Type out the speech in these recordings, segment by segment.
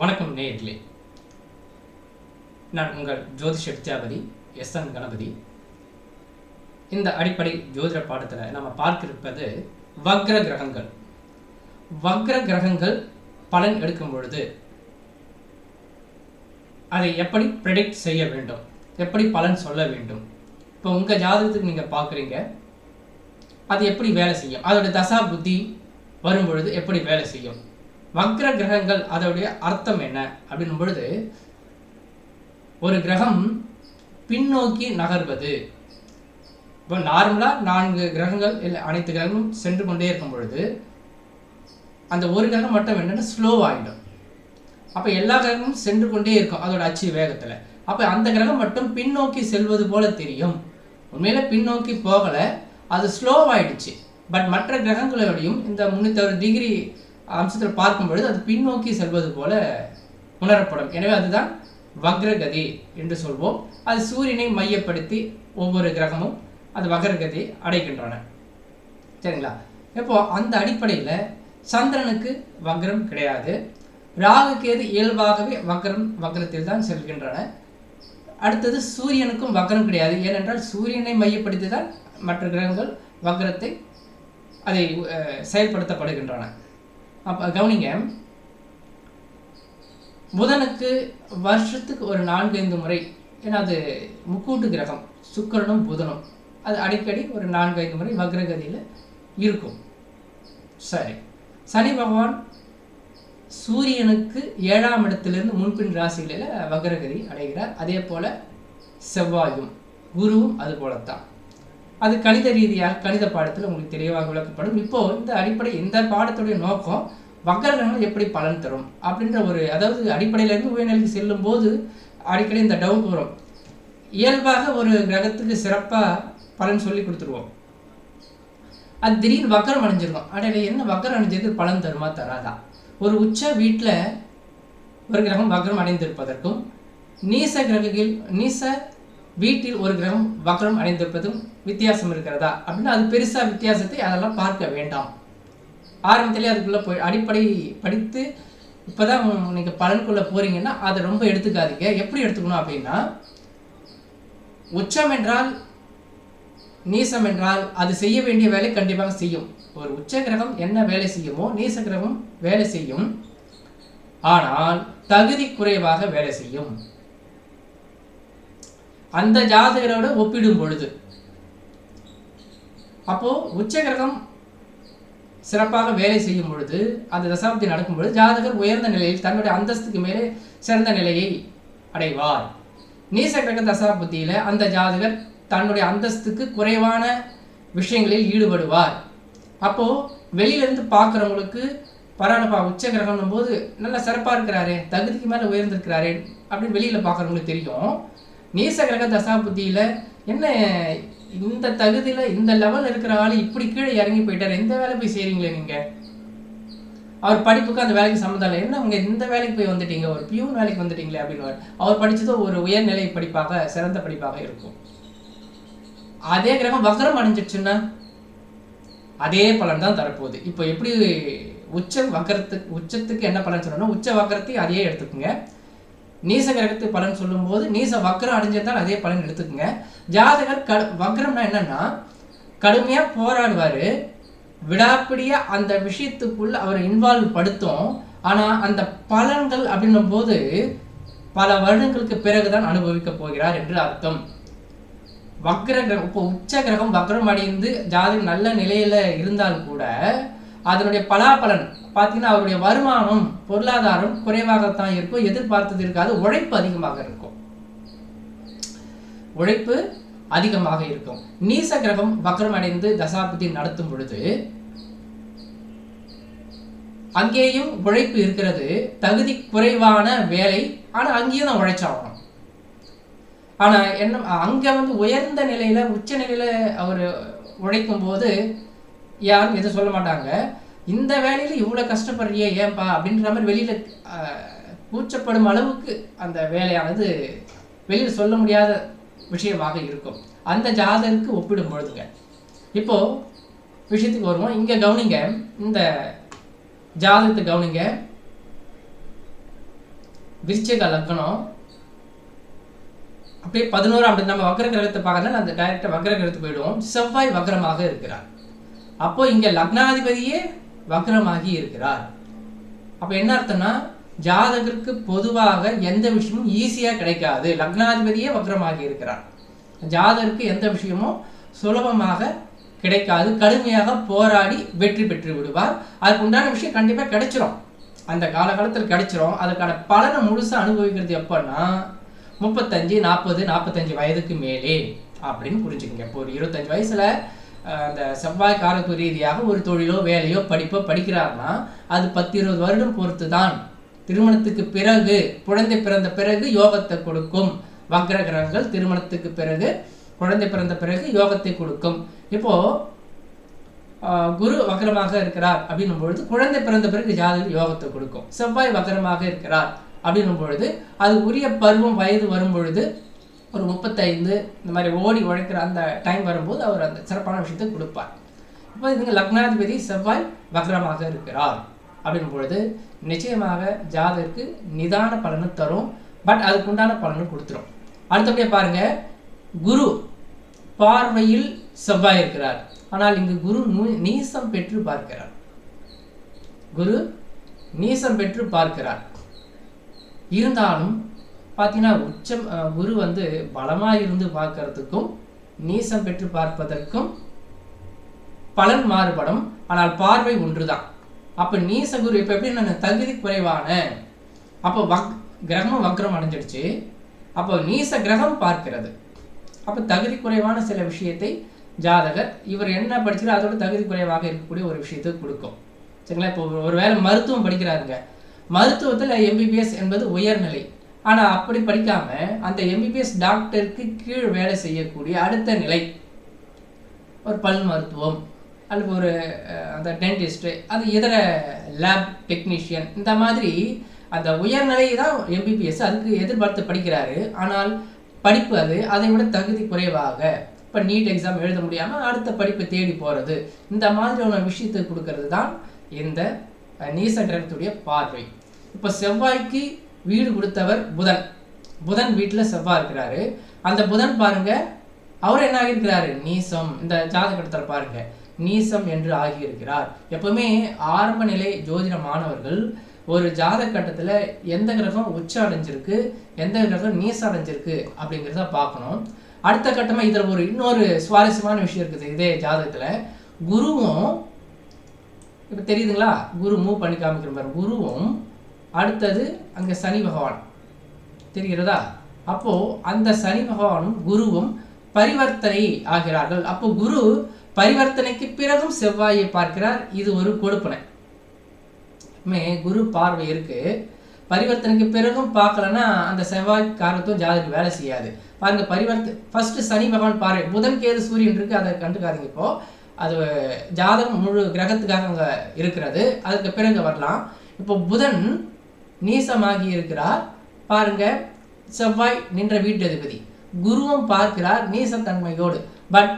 வணக்கம் நேயர்களே. நான் உங்கள் ஜோதிஷ வித்யாபதி எஸ் என் கணபதி. இந்த அடிப்படை ஜோதிட பாடத்தில் நம்ம பார்க்கிருப்பது வக்ர கிரகங்கள். வக்ர கிரகங்கள் பலன் எடுக்கும் பொழுது அதை எப்படி ப்ரெடிக்ட் செய்ய வேண்டும்? எப்படி பலன் சொல்ல வேண்டும்? இப்போ உங்கள் ஜாதகத்துக்கு நீங்கள் பார்க்குறீங்க. அது எப்படி வேலை செய்யும்? அதோட தசா புத்தி வரும்பொழுது எப்படி வேலை செய்யும்? வக்ர கிரகங்கள் அதோடைய அர்த்தம் என்ன? அப்படின்னும் பொழுது ஒரு கிரகம் பின்னோக்கி நகர்வது. இப்போ நார்மலாக நான்கு கிரகங்கள் இல்லை அனைத்து கிரகங்களும் சென்று கொண்டே இருக்கும் பொழுது அந்த ஒரு கிரகம் மட்டும் என்னென்னா ஸ்லோ ஆகிடும் அப்போ எல்லா கிரகமும் சென்று கொண்டே இருக்கும் அதோட அச்சு வேகத்தில். அப்போ அந்த கிரகம் மட்டும் பின்னோக்கி செல்வது போல தெரியும். உண்மையில பின்னோக்கி போகலை அது ஸ்லோவாயிடுச்சு பட் மற்ற கிரகங்களோடையும் இந்த முந்நூற்றி டிகிரி அம்சத்தில் பார்க்கும் பொழுது அது பின்னோக்கி செல்வது போல உணரப்படும். எனவே அதுதான் வக்ரகதி என்று சொல்வோம். அது சூரியனை மையப்படுத்தி ஒவ்வொரு கிரகமும் அது வக்ரகதி அடைகின்றன. சரிங்களா? இப்போ அந்த அடிப்படையில் சந்திரனுக்கு வக்ரம் கிடையாது. ராகு கேது இயல்பாகவே வக்ரம் வக்ரத்தில் தான் செல்கின்றன. அடுத்தது சூரியனுக்கும் வக்ரம் கிடையாது. ஏனென்றால் சூரியனை மையப்படுத்தி தான் மற்ற கிரகங்கள் வக்ரத்தை அதை செயல்படுத்தப்படுகின்றன. அப்போ கவனிங்க. புதனுக்கு வருஷத்துக்கு ஒரு நான்கு ஐந்து முறை ஏன்னா அது முக்கூட்டு கிரகம் சுக்கிரனும் புதனும். அது அடிக்கடி ஒரு நான்கு ஐந்து முறை வக்ரகதியில் இருக்கும். சரி. சனி பகவான் சூரியனுக்கு ஏழாம் இடத்திலிருந்து முன்பின் ராசிகளில் வக்ரகதி அடைகிறார். அதே போல் செவ்வாயும் குருவும் அது போலத்தான். அது கணித ரீதியாக கணித பாடத்தில் உங்களுக்கு தெளிவாக விளக்கப்படும். இப்போ இந்த அடிப்படை இந்த பாடத்துடைய நோக்கம் வக்கரங்கள் எப்படி பலன் தரும்? அப்படின்ற ஒரு அதாவது அடிப்படையிலேருந்து உயர்நிலைக்கு செல்லும் போது அடிக்கடி இந்த டவுன் வரும். இயல்பாக ஒரு கிரகத்துக்கு சிறப்பாக பலன் சொல்லி கொடுத்துருவோம். அது திடீர்னு வக்கரம் அடைஞ்சிருக்கும் அடையில என்ன வக்கரம் அடைஞ்சது? பலன் தருமா தராதா? ஒரு உச்ச வீட்டில் ஒரு கிரகம் வக்கரம் அடைந்திருப்பதற்கும் நீச கிரகங்கள் நீச வீட்டில் ஒரு கிரகம் வக்ரம் அடைந்திருப்பதும் வித்தியாசம் இருக்கிறதா? அப்படின்னா அது பெருசா வித்தியாசத்தை அதெல்லாம் பார்க்க வேண்டாம். ஆரம்பத்திலே அதுக்குள்ளே போய் அடிப்படை படித்து இப்போதான் நீங்கள் பலனுக்குள்ளே போறீங்கன்னா அதை ரொம்ப எடுத்துக்காதீங்க. எப்படி எடுத்துக்கணும் அப்படின்னா உச்சம் என்றால் நீசம் என்றால் அது செய்ய வேண்டிய வேலை கண்டிப்பாக செய்யும். ஒரு உச்ச கிரகம் என்ன வேலை செய்யுமோ நீச கிரகம் வேலை செய்யும். ஆனால் தகுதி குறைவாக வேலை செய்யும். அந்த ஜாதகரோட ஒப்பிடும் பொழுது. அப்போ உச்ச கிரகம் சிறப்பாக வேலை செய்யும் பொழுது அந்த தசாப்தி நடக்கும் பொழுது ஜாதகர் உயர்ந்த நிலையில் தன்னுடைய அந்தஸ்துக்கு மேலே சிறந்த நிலையை அடைவார். நீசகிரக கிரக அந்த ஜாதகர் தன்னுடைய அந்தஸ்துக்கு குறைவான விஷயங்களில் ஈடுபடுவார். அப்போ வெளியில இருந்து பார்க்குறவங்களுக்கு பரவாயில்லப்பா உச்ச கிரகம்னும் போது நல்ல சிறப்பாக இருக்கிறாரே தகுதிக்கு மேலே உயர்ந்திருக்கிறாரே அப்படின்னு வெளியில் பார்க்குறவங்களுக்கு தெரியும். நீச கிரக தசாபுத்தியில் என்ன இந்த தகுதியில் இந்த லெவல் இருக்கிற ஆள் இப்படி கீழே இறங்கி போயிட்டார்? எந்த வேலை போய் செய்கிறீங்களே நீங்கள் அவர் படிப்புக்கு அந்த வேலைக்கு சம்மந்தம் இல்லை. என்ன உங்க இந்த வேலைக்கு போய் வந்துட்டீங்க? ஒரு பியூன் வேலைக்கு வந்துட்டீங்களே அப்படின்னு அவர் படித்ததோ ஒரு உயர்நிலை படிப்பாக சிறந்த படிப்பாக இருக்கும். அதே கிரகம் வக்ரம் அடைஞ்சிடுச்சுன்னா அதே பலன் தான் தரப்போகுது. இப்போ எப்படி உச்ச வக்கரத்துக்கு உச்சத்துக்கு என்ன பலன் சொல்லணும்னா உச்ச வக்கரத்தை அதையே எடுத்துக்கோங்க. நீச கிரகத்து பலன் சொல்லும்போது நீச வக்ரம் அடைஞ்சிருந்தால் அதே பலன் எடுத்துக்கோங்க. ஜாதகர் க வக்ரம்னா என்னன்னா கடுமையாக போராடுவார். விடாப்பிடியாக அந்த விஷயத்துக்குள்ள அவரை இன்வால்வ் படுத்தும். ஆனால் அந்த பலன்கள் அப்படின்னும் போது பல வருடங்களுக்கு பிறகுதான் அனுபவிக்க போகிறார் என்று அர்த்தம். வக்ர கிரகம் இப்போ உச்ச கிரகம் வக்ரம் அடைந்து ஜாதகம் நல்ல நிலையில் இருந்தால் கூட அதனுடைய பலாபலன் பார்த்தீங்கன்னா அவருடைய வருமானம் பொருளாதாரம் குறைவாகத்தான் இருக்கும். எதிர்பார்த்தது இருக்காது. உழைப்பு அதிகமாக இருக்கும். உழைப்பு அதிகமாக இருக்கும். நீச கிரகம் வக்ரம் அடைந்து தசாபதி நடத்தும் பொழுது அங்கேயும் உழைப்பு இருக்கிறது. தகுதி குறைவான வேலை ஆனா அங்கேயும் தான் உழைச்சாகணும். ஆனா என்ன அங்க வந்து உயர்ந்த நிலையில உச்ச நிலையில அவர் உழைக்கும் போது யாரும் எதுவும் சொல்ல மாட்டாங்க. இந்த வேலையில இவ்வளவு கஷ்டப்படுறியே ஏன்பா? அப்படின்ற மாதிரி வெளியில கூச்சப்படும் அளவுக்கு அந்த வேலையானது வெளியில் சொல்ல முடியாத விஷயமாக இருக்கும். அந்த ஜாதகருக்கு ஒப்பிடும் பொழுதுங்க இப்போ விஷயத்துக்கு வருவோம். இங்க கவனிங்க. இந்த ஜாதகத்தை கவனிங்க. விருச்சக லக்னம். அப்படியே பதினோராம் அப்படி நம்ம வக்ர கிரகத்தை பார்க்கறதுனால அந்த டைரக்டாக வக்ர கிரகத்துக்கு போயிடுவோம். செவ்வாய் வக்ரமாக இருக்கிறார். அப்போ இங்க லக்னாதிபதியே வக்ரமாகி இருக்கிறார். அப்போ என்ன அர்த்தம்னா ஜாதகருக்கு பொதுவாக எந்த விஷயமும் ஈஸியாக கிடைக்காது. லக்னாதிபதியே வக்ரமாகி இருக்கிறார். ஜாதகருக்கு எந்த விஷயமும் சுலபமாக கிடைக்காது. கடுமையாக போராடி வெற்றி பெற்று விடுவார். அதுக்கு உண்டான விஷயம் கண்டிப்பாக கிடைச்சிரும். அந்த காலகட்டத்தில் கிடைச்சிரும். அதுக்கான பலனை முழுசாக அனுபவிக்கிறது எப்போன்னா முப்பத்தஞ்சு நாற்பது நாற்பத்தஞ்சு வயதுக்கு மேலே அப்படின்னு புரிஞ்சுக்கங்க. இப்போ ஒரு இருபத்தஞ்சு வயசில் அந்த செவ்வாய் காரத்துவ ரீதியாக ஒரு தொழிலோ வேலையோ படிப்போ படிக்கிறார்னா அது பத்து இருபது வருடம் பொறுத்து தான் திருமணத்துக்கு பிறகு குழந்தை பிறந்த பிறகு யோகத்தை கொடுக்கும். வக்ர கிரகங்கள் திருமணத்துக்கு பிறகு குழந்தை பிறந்த பிறகு யோகத்தை கொடுக்கும். இப்போ ஆஹ், குரு வக்ரமாக இருக்கிறார் அப்படின்னும் பொழுது குழந்தை பிறந்த பிறகு ஜாதகர் யோகத்தை கொடுக்கும். செவ்வாய் வக்ரமாக இருக்கிறார் அப்படின்னும் பொழுது அது உரிய பருவம் வயது வரும் பொழுது ஒரு முப்பத்தைந்து இந்த மாதிரி ஓடி உழைக்கிற அந்த டைம் வரும்போது அவர் அந்த சிறப்பான விஷயத்தை கொடுப்பார். இப்போ இதுங்க லக்னாதிபதி செவ்வாய் வக்ரமாக இருக்கிறார். அப்படின் பொழுது நிச்சயமாக ஜாதகருக்கு நிதான பலனை தரும். பட் அதுக்குண்டான பலனும் கொடுத்துரும். அடுத்தபடியே பாருங்க குரு பார்வையில் செவ்வாய் இருக்கிறார். ஆனால் இங்கு குரு நீசம் பெற்று பார்க்கிறார். குரு நீசம் பெற்று பார்க்கிறார். இருந்தாலும் பார்த்தீங்கன்னா உச்சம் குரு வந்து பலமா இருந்து பார்க்கறதுக்கும் நீசம் பெற்று பார்ப்பதற்கும் பலன் மாறுபடும். ஆனால் பார்வை ஒன்றுதான். அப்போ நீச குரு இப்போ எப்படி நான் தகுதி குறைவான அப்போ வக் கிரகமும் வக்ரம் அடைஞ்சிடுச்சு. அப்போ நீச கிரகம் பார்க்கிறது. அப்போ தகுதி குறைவான சில விஷயத்தை ஜாதகர் இவர் என்ன படிச்சாரோ அதோட தகுதி குறைவாக இருக்கக்கூடிய ஒரு விஷயத்தை கொடுக்கும். சரிங்களா? இப்போ ஒரு- ஒருவேளை மருத்துவம் படிக்கிறாருங்க. மருத்துவத்தில் எம்பிபிஎஸ் என்பது உயர்நிலை. ஆனால் அப்படி படிக்காமல் அந்த எம்பிபிஎஸ் டாக்டருக்கு கீழ் வேலை செய்யக்கூடிய அடுத்த நிலை. ஒரு பல் மருத்துவம் அல்லது ஒரு அந்த டென்டிஸ்ட்டு அது இதர லேப் டெக்னீஷியன் இந்த மாதிரி அந்த உயர்நிலை தான் எம்பிபிஎஸ் அதுக்கு எதிர்பார்த்து படிக்கிறாரு. ஆனால் படிப்பு அது அதை விட தகுதி குறைவாக. இப்போ நீட் எக்ஸாம் எழுத முடியாமல் அடுத்த படிப்பை தேடி போகிறது இந்த மாதிரியான விஷயத்தை கொடுக்கறது தான் இந்த நீசன்றத்துடைய பார்வை. இப்போ செவ்வாய்க்கு வீடு கொடுத்தவர் புதன். புதன் வீட்டில் செவ்வாய் இருக்கிறாரு. அந்த புதன் பாருங்க அவர் என்ன ஆகியிருக்கிறாரு? நீசம். இந்த ஜாதகத்தில் பாருங்க நீசம் என்று ஆகியிருக்கிறார். எப்பவுமே ஆரம்ப நிலை ஜோதிட மாணவர்கள் ஒரு ஜாதக கட்டத்தில் எந்த கிரகம் உச்ச அடைஞ்சிருக்கு எந்த கிரகம் நீசம் அடைஞ்சிருக்கு அப்படிங்கிறத பார்க்கணும். அடுத்த கட்டமாக இதில் ஒரு இன்னொரு சுவாரஸ்யமான விஷயம் இருக்குது இதே ஜாதகத்தில். குருவும் இப்போ தெரியுதுங்களா? குரு மூவ் பண்ணி காமிக்கிற மாதிரி குருவும் அடுத்தது அங்கே சனி பகவான். தெரிகிறதா? அப்போது அந்த சனி பகவானும் குருவும் பரிவர்த்தனை ஆகிறார்கள். அப்போ குரு பரிவர்த்தனைக்கு பிறகும் செவ்வாயை பார்க்கிறார். இது ஒரு கொடுப்பனை. மே குரு பார்வை இருக்கு. பரிவர்த்தனைக்கு பிறகும் பார்க்கலன்னா அந்த செவ்வாய் காரணத்தும் ஜாதகம் வேலை செய்யாது. பாருங்க பரிவர்த்த ஃபஸ்ட்டு சனி பகவான் பார்வை. புதன் கேது சூரியன் இருக்கு. அதை கண்டுக்காதீங்க இப்போ. அது ஜாதகம் முழு கிரகத்துக்காக அங்கே இருக்கிறது. அதுக்கு பிறகு வரலாம். இப்போ புதன் நீசமாகி இருக்கிறார். பாருங்க செவ்வாய் நின்ற வீட்டதிபதி குருவும் பார்க்கிறார் நீசத்தன்மையோடு. பட்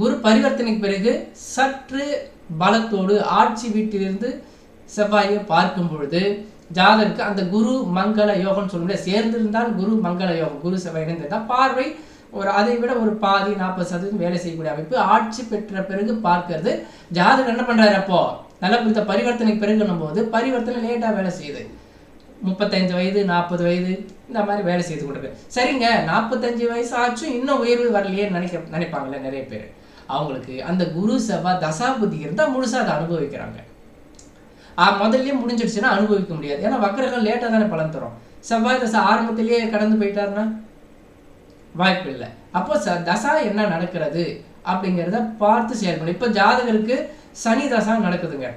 குரு பரிவர்த்தனைக்கு பிறகு சற்று பலத்தோடு ஆட்சி வீட்டிலிருந்து செவ்வாயை பார்க்கும் பொழுது ஜாதருக்கு அந்த குரு மங்கள யோகம்னு சொல்ல முடியாது சேர்ந்திருந்தால் குரு மங்கள யோகம் குரு செவ்வாய் இணைந்திருந்தால் பார்வை ஒரு அதை விட ஒரு பாதி நாற்பது சதவீதம் வேலை செய்யக்கூடிய அமைப்பு. ஆட்சி பெற்ற பிறகு பார்க்கறது. ஜாதகர் என்ன பண்ணுறாரு அப்போ? நல்ல குறித்த பரிவர்த்தனைக்கு பிறகுன்னும் போது பரிவர்த்தனை லேட்டா வேலை செய்யுது. முப்பத்தஞ்சு வயது நாற்பது வயது இந்த மாதிரி வேலை செய்து கொடுப்பேன் சரிங்க நாற்பத்தஞ்சு வயசு ஆச்சும் இன்னும் உயர்வு வரலையேன்னு நினைக்க நினைப்பாங்கல்ல நிறைய பேர். அவங்களுக்கு அந்த குரு சபா தசாபுத்தி இருந்தால் முழுசா அதை அனுபவிக்கிறாங்க. முதல்லயே முடிஞ்சிடுச்சுன்னா அனுபவிக்க முடியாது. ஏன்னா வக்கரகம் லேட்டாக தானே பலன் தரும். செவ்வாய் தசை ஆரம்பத்திலேயே கடந்து போயிட்டாருன்னா வாய்ப்பு இல்லை. அப்போ ச தசா என்ன நடக்கிறது அப்படிங்கிறத பார்த்து செயல்படும் இப்போ ஜாதகருக்கு சனி தசா நடக்குதுங்க.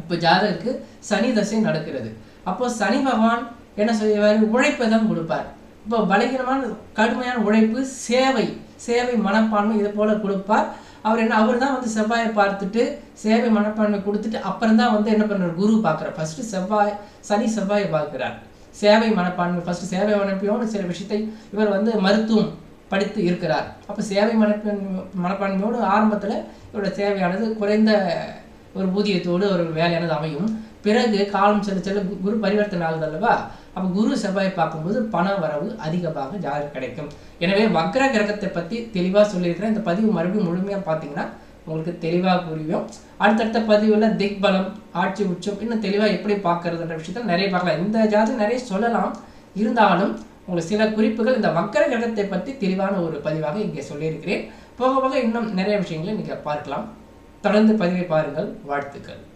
இப்போ ஜாதகருக்கு சனி தசை நடக்கிறது. அப்போ சனி பகவான் என்ன செய்வார்? உழைப்பை தான் கொடுப்பார். இப்போ பலகீனமான கடுமையான உழைப்பு சேவை சேவை மனப்பான்மை இது போல் கொடுப்பார். அவர் என்ன அவர் தான் வந்து செவ்வாயை பார்த்துட்டு சேவை மனப்பான்மை கொடுத்துட்டு அப்புறம் தான் வந்து என்ன பண்ணுறார் குரு பார்க்குறார். ஃபஸ்ட்டு செவ்வாய் சனி செவ்வாயை பார்க்குறார். சேவை மனப்பான்மை ஃபஸ்ட்டு சேவை மனப்பான்மையோடு சில விஷயத்தை இவர் வந்து மருத்துவம் படித்து இருக்கிறார். அப்போ சேவை மனப்பான்மை மனப்பான்மையோடு ஆரம்பத்தில் இவரோட சேவையானது குறைந்த ஒரு ஊதியத்தோடு ஒரு வேலையானது அமையும். பிறகு காலம் செல்ல செல்ல கு- குரு பரிவர்த்தனை ஆகுது அல்லவா? அப்போ குரு செவ்வாய் பார்க்கும்போது பண வரவு அதிகமாக ஜாதகம் கிடைக்கும். எனவே வக்ர கிரகத்தை பற்றி தெளிவாக சொல்லியிருக்கிறேன். இந்த பதிவு மறுபடியும் முழுமையாக பார்த்தீங்கன்னா உங்களுக்கு தெளிவாக புரியும். அடுத்தடுத்த பதிவில் திக்பலம் ஆட்சி உச்சம் இன்னும் தெளிவாக எப்படி பார்க்கறதுன்ற விஷயத்தில் நிறைய பார்க்கலாம். இந்த ஜாதகம் நிறைய சொல்லலாம். இருந்தாலும் உங்களுக்கு சில குறிப்புகள் இந்த வக்கர கிரகத்தை பற்றி தெளிவான ஒரு பதிவாக இங்கே சொல்லியிருக்கிறேன். போக போக இன்னும் நிறைய விஷயங்களை நீங்கள் பார்க்கலாம். தொடர்ந்து பதிவை பாருங்கள். வாழ்த்துக்கள்.